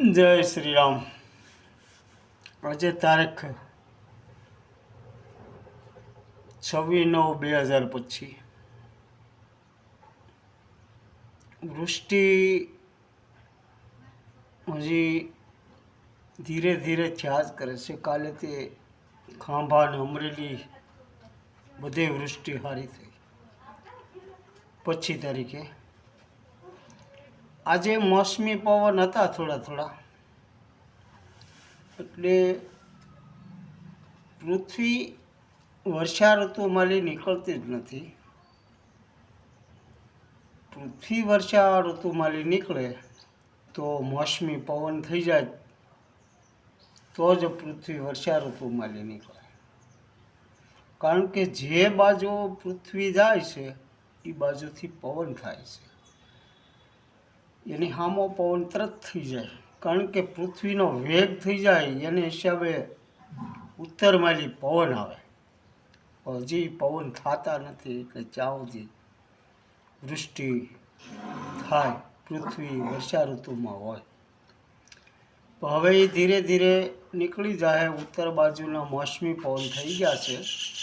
જય શ્રી રામ આજે તારીખ છવ્વીસ નવ બે હજાર પચીસ. વૃષ્ટિ હજી ધીરે ધીરે થયા કરે છે. કાલે તે ખાંભા અને અમરેલી બધે વૃષ્ટિ સારી થઈ. પચીસ તારીખે આજે મોસમી પવન હતા થોડા થોડા. એટલે પૃથ્વી વર્ષા ઋતુમાંથી નીકળતી જ નથી. પૃથ્વી વર્ષા ઋતુમાંથી નીકળે તો મોસમી પવન થઈ જાય. તો જ પૃથ્વી વર્ષા ઋતુમાંથી નીકળે. કારણ કે જે બાજુ પૃથ્વી જાય છે, એ બાજુથી પવન થાય છે. એની હામો પવન તરત થઈ જાય. કારણ કે પૃથ્વીનો વેગ થઈ જાય, એને હિસાબે ઉત્તરમાંથી પવન આવે. હજી પવન થતા નથી, એટલે સુધી વૃષ્ટિ થાય, પૃથ્વી વર્ષા ઋતુમાં હોય હવે એ ધીરે ધીરે નીકળી જાય, ઉત્તર બાજુના મોસમી પવન થઈ ગયા છે.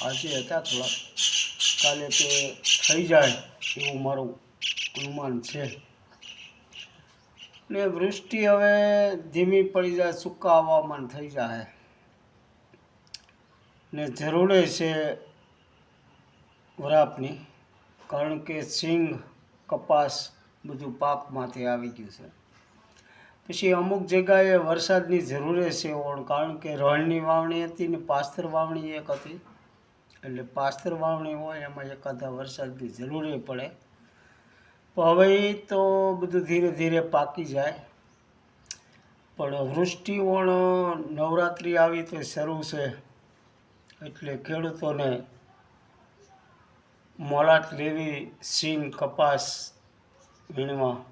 આજે હતા થોડા કાલે તે થઈ જાય એવું મારું અનુમાન છે. ને વૃષ્ટિ હવે ધીમી પડી જાય, સૂકા હવામાન થઈ જાય. ને જરૂરે છે વરાપની, કારણ કે સિંગ કપાસ બધું પાકમાંથી આવી ગયું છે. પછી અમુક જગ્યાએ વરસાદની જરૂરે છે ઓણ, કારણ કે રણની વાવણી હતી ને પાસ્તર વાવણી એક હતી. એટલે પાસ્તર વાવણી હોય, એમાં એકાદા વરસાદની જરૂરે પડે. પણ હવે તો બધું ધીરે ધીરે પાકી જાય. પણ વૃષ્ટિઓણ નવરાત્રિ આવી તો શરૂ છે. એટલે ખેડૂતોને મોલાટ લેવી સીન કપાસ, વીણવા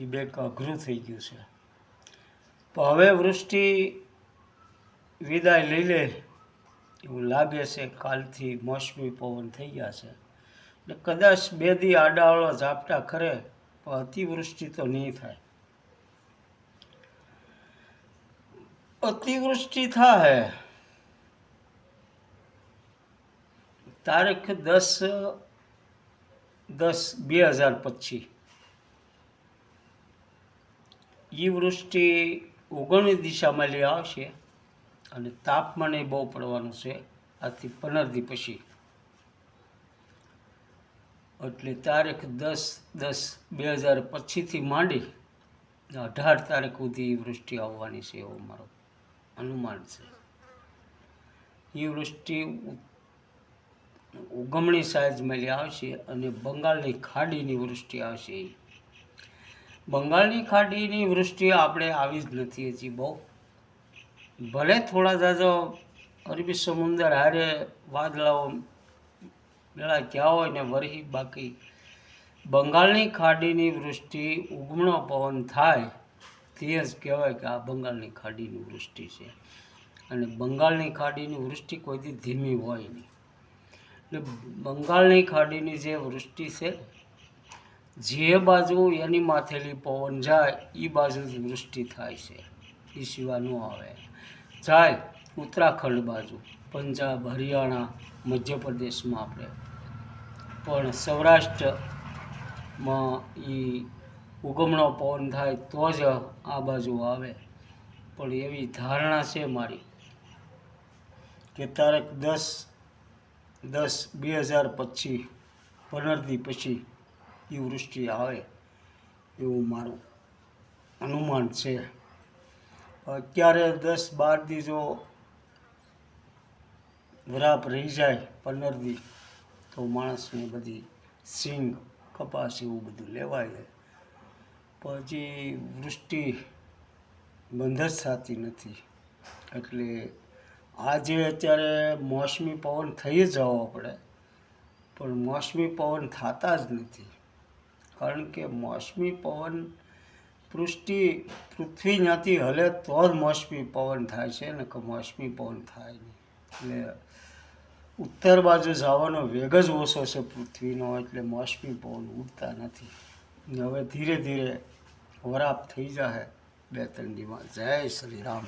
એ બે અઘરું થઈ ગયું છે. પણ હવે વૃષ્ટિ વિદાય લઈ લે. એવું લાગે છે કાલથી મોસમી પવન થઈ ગયા છે. એટલે કદાચ બે દી આડાવાળા ઝાપટા ખરે પણ અતિવૃષ્ટિ તો નહીં થાય. અતિવૃષ્ટિ થાય તારીખ દસ દસ બે હજાર પચીસ. એ વૃષ્ટિ ઓગણીસ દિશામાં લઈ આવશે અને તાપમાન એ બહુ પડવાનું છે. આથી પંદર દી પછી એટલે તારીખ દસ દસ બે હજાર પચીસથી માંડી અઢાર તારીખ સુધી વૃષ્ટિ આવવાની છે એવું મારો અનુમાન છે. એ વૃષ્ટિ ઉગમણી સાઈઝમાં આવશે અને બંગાળની ખાડીની વૃષ્ટિ આવશે એ બંગાળની ખાડીની વૃષ્ટિ આપણે આવી જ નથી હજી બહુ. ભલે થોડા જાજો અરબી સમુદ્ર હારે વાદળાઓ વેળા ગયા હોય ને વરહી બાકી બંગાળની ખાડીની વૃષ્ટિ, ઉગમણો પવન થાય તે જ કહેવાય કે આ બંગાળની ખાડીની વૃષ્ટિ છે. અને બંગાળની ખાડીની વૃષ્ટિ કોઈથી ધીમી હોય નહીં. એટલે બંગાળની ખાડીની જે વૃષ્ટિ છે, જે બાજુ એની માથેલી પવન જાય એ બાજુ જ વૃષ્ટિ થાય છે. એ સિવાય ન આવે. જાય ઉત્તરાખંડ બાજુ. પંજાબ, હરિયાણા, મધ્યપ્રદેશમાં આપણે. પણ સૌરાષ્ટ્રમાં એ ઉગમણો પવન થાય તો જ આ બાજુ આવે. પણ એવી ધારણા છે મારી કે તારીખ દસ દસ બે હજાર પચીસ પંદરથી પછી એ વૃષ્ટિ આવે એવું મારું અનુમાન છે. અત્યારે દસ બાર દી જો વરાપ રહી જાય પંદર તો માણસને બધી સિંગ, કપાસ એવું બધું લેવાય. પછી વૃષ્ટિ બંધ જ થતી નથી. એટલે આજે અત્યારે મોસમી પવન થઈ જ જવો પડે, પણ મોસમી પવન થતા જ નથી. કારણ કે મોસમી પવન પૃષ્ટિ પૃથ્વી ત્યાંથી હલે તો જ મોસમી પવન થાય છે ને, કે મોસમી પવન થાય નહીં. એટલે ઉત્તર બાજુ જવાનો વેગ જ ઓછો છે પૃથ્વીનો, એટલે મોસમી પવન ઉડતા નથી. ને હવે ધીરે ધીરે વરાપ થઈ જાય બે ત્રણ દીમાં. જય શ્રી રામ.